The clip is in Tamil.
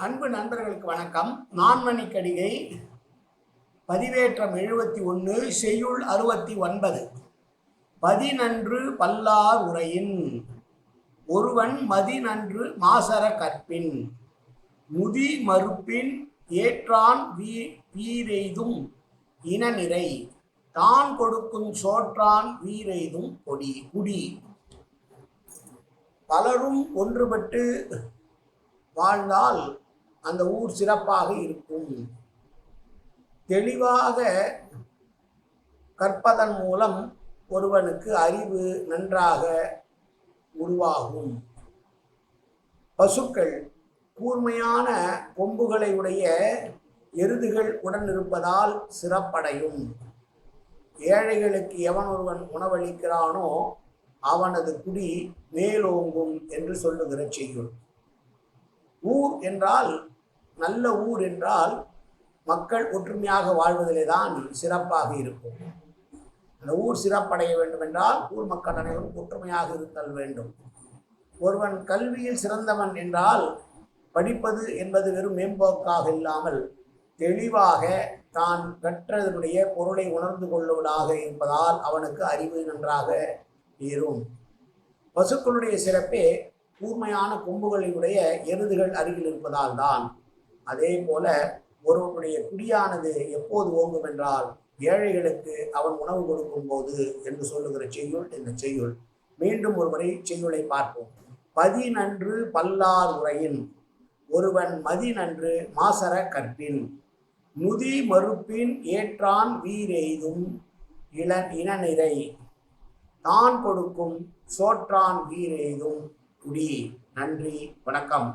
அன்பு நண்பர்களுக்கு வணக்கம். நான்மணி கடிகை பதிவேற்றம் எழுபத்தி ஒன்று செய்யுள் அறுபத்தி ஒன்பது. பதினன்று பல்லார் உரையின் ஒருவன் மதிநன்று மாசர கற்பின் முதி மறுப்பின் ஏற்றான் வீ வீரெய்தும் இனநிறை தான் கொடுக்கும் சோற்றான் வீரெய்தும் கொடி குடி. பலரும் ஒன்றுபட்டு வாழ்ந்தால் அந்த ஊர் சிறப்பாக இருக்கும். தெளிவாக கற்பதன் மூலம் ஒருவனுக்கு அறிவு நன்றாக உருவாகும். பசுக்கள் கூர்மையான கொம்புகளை உடைய எருதுகள் உடன் இருப்பதால் சிறப்படையும். ஏழைகளுக்கு எவன் ஒருவன் உணவளிக்கிறானோ அவனது குடி மேலோங்கும் என்று சொல்லுகிற செய்யுள். ஊர் என்றால் நல்ல ஊர் என்றால் மக்கள் ஒற்றுமையாக வாழ்வதிலே தான் சிறப்பாக இருக்கும். அந்த ஊர் சிறப்படைய வேண்டும் என்றால் ஊர் மக்கள் அனைவரும் ஒற்றுமையாக இருத்தல் வேண்டும். ஒருவன் கல்வியில் சிறந்தவன் என்றால் படிப்பது என்பது வெறும் மேம்போக்காக இல்லாமல் தெளிவாக தான் கற்றதனுடைய பொருளை உணர்ந்து கொள்ளுவதாக இருப்பதால் அவனுக்கு அறிவு நன்றாக இருக்கும். பசுக்களுடைய சிறப்பே கூர்மையான கொம்புகளையுடைய எருதுகள் அருகில் இருப்பதால் தான். அதே போல ஒருவனுடைய குடியானது எப்போது ஓங்கும் என்றால் ஏழைகளுக்கு அவன் உணவு கொடுக்கும் போது என்று சொல்லுகிற செய்யுள் இந்த செய்யுள். மீண்டும் ஒருமுறை செய்யுளை பார்ப்போம். பதினன்று பல்லார் உரையின் ஒருவன் மதிநன்று மாசர கற்பின். முதி மறுப்பின் ஏற்றான் வீரெய்தும் இள இனநிறை. தான் கொடுக்கும் சோற்றான் வீரெய்தும் குடி நன்றி வணக்கம்.